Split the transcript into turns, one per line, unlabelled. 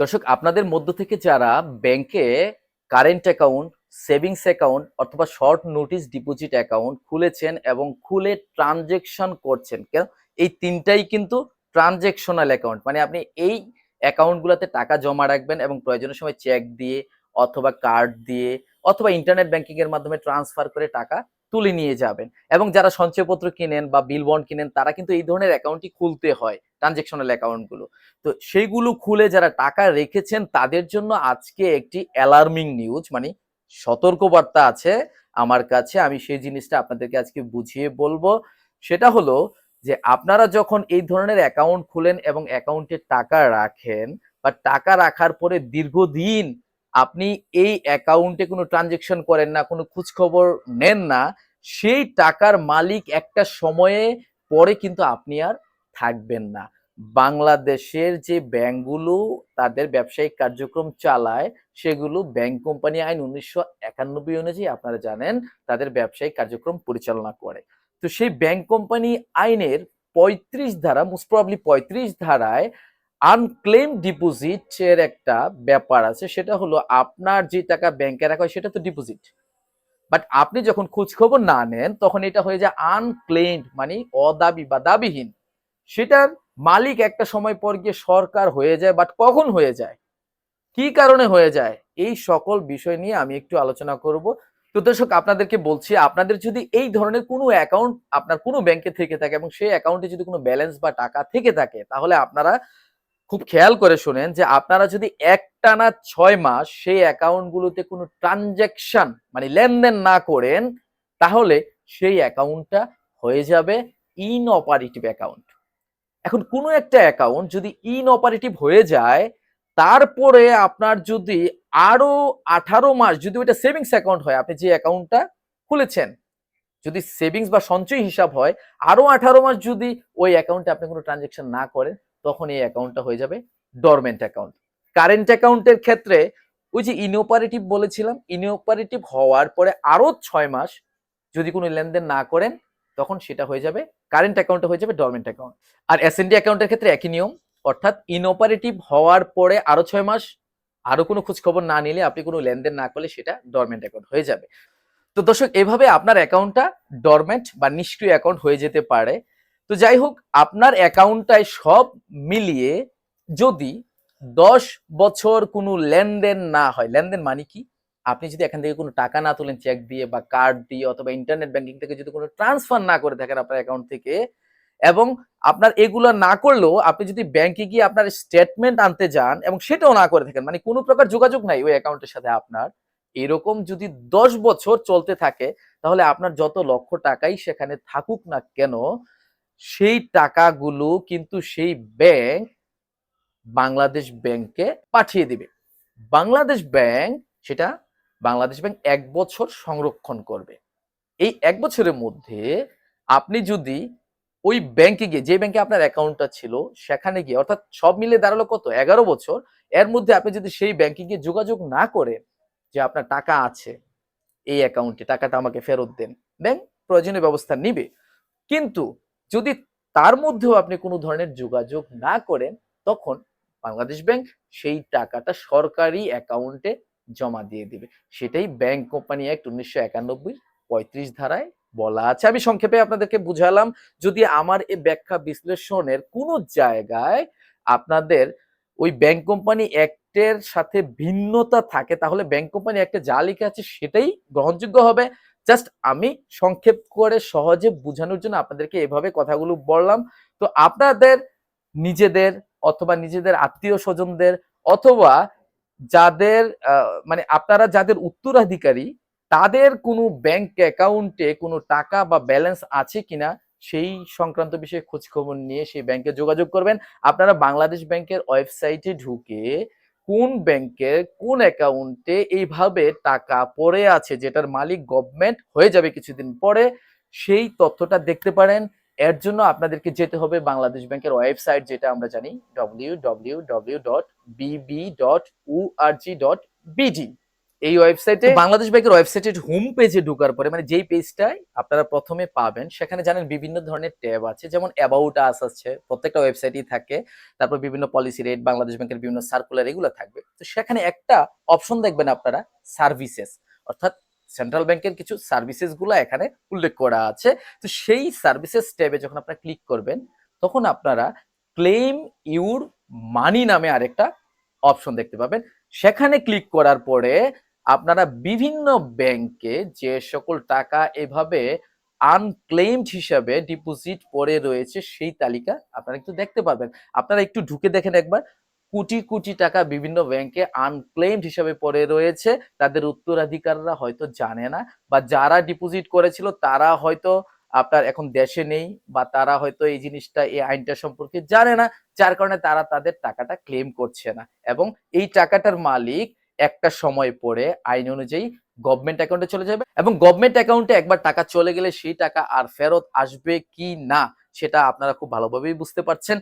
দর্শক, আপনাদের মধ্য থেকে যারা ব্যাংকে কারেন্ট অ্যাকাউন্ট সেভিংস অ্যাকাউন্ট অথবা শর্ট নোটিশ ডিপোজিট অ্যাকাউন্ট খুলেছেন এবং খুলে ট্রানজেকশন করছেন, কেন? এই তিনটাই কিন্তু ট্রানজেকশনাল অ্যাকাউন্ট মানে আপনি এই অ্যাকাউন্টগুলোতে টাকা জমা রাখবেন এবং প্রয়োজনের সময় চেক দিয়ে অথবা কার্ড দিয়ে অথবা ইন্টারনেট ব্যাংকিং এর মাধ্যমে ট্রান্সফার করে টাকা তুলে নিয়ে যাবেন। এবং যারা সঞ্চয়পত্র কিনেন বা বিল বন্ড কিনেন, তারা কিন্তু এই ধরনের অ্যাকাউন্টই খুলতে হয় ট্রানজেকশনাল অ্যাকাউন্টগুলো তো সেইগুলো খুলে যারা টাকা রেখেছেন, তাদের জন্য আজকে একটি অ্যালার্মিং নিউজ মানে সতর্কবার্তা আছে আমার কাছে। আমি সেই জিনিসটা আপনাদেরকে আজকে বুঝিয়ে বলব। সেটা হলো যে আপনারা যখন এই ধরনের অ্যাকাউন্ট খুলেন এবং অ্যাকাউন্টে টাকা রাখেন বা টাকা রাখার পরে দীর্ঘদিন আপনি এই অ্যাকাউন্টে কোনো ট্রানজেকশন করেন না, কোনো খোঁজখবর নেন না, সেই টাকার মালিক একটা সময়ে পরে কিন্তু আপনি আর থাকবেন না। বাংলাদেশের যে ব্যাংকগুলো তাদের ব্যবসায়িক কার্যক্রম চালায়, সেগুলো ব্যাংক কোম্পানি আইন উনিশশো একানব্বই অনুযায়ী আপনারা জানেন, তাদের ব্যবসায়িক কার্যক্রম পরিচালনা করে। তো সেই ব্যাংক কোম্পানি আইনের পঁয়ত্রিশ ধারা মোস্ট প্রবলি পঁয়ত্রিশ ধারায় আনক্লেম ডিপোজিটের একটা ব্যাপার আছে, সেটা হলো আপনার যে টাকা ব্যাংকে রাখা হয় সেটা তো ডিপোজিট বাট আপনি যখন খোঁজখবর না নেন, তখন এটা হয়ে যায় আনক্লেমড মানে অদাবি বা দাবিহীন। সেটার মালিক একটা সময় পর গিয়ে সরকার হয়ে যায় বাট কখন হয়ে যায়? কি কারণে হয়ে যায়? এই সকল বিষয় নিয়ে আমি একটু আলোচনা করব। তো দর্শক, আপনাদেরকে বলছি, আপনাদের যদি এই ধরনের কোনো অ্যাকাউন্ট আপনার কোনো ব্যাংকে থেকে থাকে এবং সেই অ্যাকাউন্টে যদি কোনো ব্যালেন্স বা টাকা থেকে থাকে, তাহলে আপনারা খুব খেয়াল করে শুনেন যে আপনারা যদি একটানা ছয় মাস সেই অ্যাকাউন্টগুলোতে কোনো ট্রানজ্যাকশন মানে লেনদেন না করেন, তাহলে সেই অ্যাকাউন্টটা হয়ে যাবে ইনঅপারেটিভ অ্যাকাউন্ট এখন কোনো একটা অ্যাকাউন্ট যদি ইনঅপারেটিভ হয়ে যায়, তারপরে আপনার যদি আরও আঠারো মাস যদি ওইটা সেভিংস অ্যাকাউন্ট হয়, আপনি যে অ্যাকাউন্টটা খুলেছেন, যদি সেভিংস বা সঞ্চয় হিসাব হয়, আরও আঠারো মাস যদি ওই অ্যাকাউন্টে আপনি কোনো ট্রানজেকশন না করেন তখন এই অ্যাকাউন্টটা হয়ে যাবে ডরমেন্ট অ্যাকাউন্ট কারেন্ট অ্যাকাউন্টের ক্ষেত্রে ওই যে ইনঅপারেটিভ বলেছিলাম ইনঅপারেটিভ হওয়ার পরে আরও ছয় মাস যদি কোনো লেনদেন না করেন, তখন সেটা হয়ে যাবে কারেন্ট অ্যাকাউন্টে হয়ে যাবে ডরমেন্ট অ্যাকাউন্ট আর এসএনডি অ্যাকাউন্টের ক্ষেত্রে একই নিয়ম, অর্থাৎ ইনঅপারেটিভ হওয়ার পরে আরও ছয় মাস, আরও কোনো খোঁজ খবর না নিলে আপনি কোনো লেনদেন না করলে সেটা ডরমেন্ট অ্যাকাউন্ট হয়ে যাবে। তো দর্শক, এভাবে আপনার অ্যাকাউন্টটা ডরমেন্ট বা নিষ্ক্রিয় অ্যাকাউন্ট হয়ে যেতে পারে। তো যাই হোক আপনার অ্যাকাউন্টটায় সব মিলিয়ে যদি দশ বছর কোনো লেনদেন না হয়, লেনদেন মানে কি? আপনি যদি এখান থেকে কোনো টাকা না তোলেন চেক দিয়ে বা কার্ড দিয়ে অথবা ইন্টারনেট ব্যাংকিং থেকে যদি কোনো ট্রান্সফার না করে থাকেন আপনার অ্যাকাউন্ট থেকে এবং আপনার এগুলো না করলেও আপনি যদি ব্যাংকে গিয়ে আপনার স্টেটমেন্ট আনতে যান এবং সেটাও না করে থাকেন মানে কোনো প্রকার যোগাযোগ নাই ওই অ্যাকাউন্টের সাথে আপনার। এরকম যদি দশ বছর চলতে থাকে, তাহলে আপনার যত লক্ষ টাকাই সেখানে থাকুক না কেন সেই টাকাগুলো কিন্তু সেই ব্যাংক বাংলাদেশ ব্যাংকে পাঠিয়ে দিবে। বাংলাদেশ ব্যাংক সেটা বাংলাদেশ ব্যাংক এক বছর সংরক্ষণ করবে। এই এক বছরের মধ্যে আপনি যদি ওই ব্যাংকে গিয়ে, যে ব্যাংকে আপনার অ্যাকাউন্টটা ছিল, সেখানে গিয়ে, অর্থাৎ সব মিলে দাঁড়াল কত? এগারো বছর। এর মধ্যে আপনি যদি সেই ব্যাংকে গিয়ে যোগাযোগ না করেন যে আপনার টাকা আছে, এই অ্যাকাউন্টে টাকাটা আমাকে ফেরত দেন ব্যাংক প্রয়োজনীয় ব্যবস্থা নিবে। কিন্তু যদি তার মধ্যেও আপনি কোনো ধরনের যোগাযোগ না করেন, তখন বাংলাদেশ ব্যাংক সেই টাকাটা সরকারি অ্যাকাউন্টে জমা দিয়ে দিবে। সেটাই ব্যাংক কোম্পানি অ্যাক্ট উনিশশো একানব্বই পঁয়ত্রিশ ধারায় বলা আছে। আমি সংক্ষেপে আপনাদেরকে বুঝালাম, যদি আমার এই ব্যাখ্যা বিশ্লেষণের কোনো জায়গায় আপনাদের ওই ব্যাংক কোম্পানি অ্যাক্টের সাথে ভিন্নতা থাকে, তাহলে ব্যাংক কোম্পানি অ্যাক্টে যা লেখা আছে সেটাই গ্রহণযোগ্য হবে। জাস্ট আমি সংক্ষেপ করে সহজে বোঝানোর জন্য আপনাদেরকে এভাবে কথাগুলো বললাম। তো আপনাদের নিজেদের অথবা নিজেদের আত্মীয় স্বজনদের অথবা যাদের মানে আপনারা যাদের উত্তরাধিকারী, তাদের কোনো ব্যাংক অ্যাকাউন্টে কোনো টাকা বা ব্যালেন্স আছে কিনা, সেই সংক্রান্ত বিষয়ে খোঁজখবর নিয়ে সেই ব্যাংকে যোগাযোগ করবেন। আপনারা বাংলাদেশ ব্যাংকের ওয়েবসাইটে ঢুকে কোন ব্যাংকে, কোন অ্যাকাউন্টে এইভাবে টাকা পড়ে আছে যেটার মালিক গভর্নমেন্ট হয়ে যাবে কিছুদিন পরে, সেই তথ্যটা দেখতে পারেন। এর জন্য আপনাদেরকে যেতে হবে বাংলাদেশ ব্যাংকের ওয়েবসাইট যেটা আমরা জানি W W W dot B B dot O R G dot B D এই ওয়েবসাইটে বাংলাদেশ ব্যাংকের ওয়েবসাইটের হোম পেজে ঢোকার পরে মানে যেই পেজটাই আপনারা প্রথমে পাবেন, সেখানে জানেন বিভিন্ন ধরনের ট্যাব আছে, যেমন অ্যাবাউট আস আছে, প্রত্যেকটা ওয়েবসাইটই থাকে, তারপর বিভিন্ন পলিসি রেট বাংলাদেশ ব্যাংকের বিভিন্ন সার্কুলার এগুলো থাকবে। তো সেখানে একটা অপশন দেখবেন আপনারা সার্ভিসেস অর্থাৎ সেন্ট্রাল ব্যাংকের কিছু সার্ভিসেসগুলো এখানে উল্লেখ করা আছে। তো সেই সার্ভিসেস ট্যাবে যখন আপনারা ক্লিক করবেন, তখন আপনারা ক্লেম ইউর মানি নামে আরেকটা অপশন দেখতে পাবেন। সেখানে ক্লিক করার পরে আপনারা বিভিন্ন ব্যাংকে যে সকল টাকা এভাবে আনক্লেমড হিসাবে ডিপোজিট পড়ে রয়েছে, সেই তালিকা আপনারা একটু দেখতে পারবেন আপনারা একটু ঢুকে দেখেন একবার। কোটি কোটি টাকা বিভিন্ন ব্যাংকে আনক্লেমড হিসাবে পড়ে রয়েছে। তাদের উত্তরাধিকাররা হয়তো জানে না বা যারা ডিপোজিট করেছিল, তারা হয়তো আপনার এখন দেশে নেই বা তারা হয়তো এই জিনিসটা, এই আইনটা সম্পর্কে জানে না। যার কারণে তারা তাদের টাকাটা ক্লেম করছে না। এবং এই টাকাটার মালিক একটা সময় পরে আইন অনুযায়ী গভর্নমেন্ট অ্যাকাউন্টে চলে যাবে এবং গভর্নমেন্ট অ্যাকাউন্টে একবার টাকা চলে গেলে সেই টাকা আর ফেরত আসবে কি না, সেটা আপনারা খুব ভালোভাবেই বুঝতে পারছেন।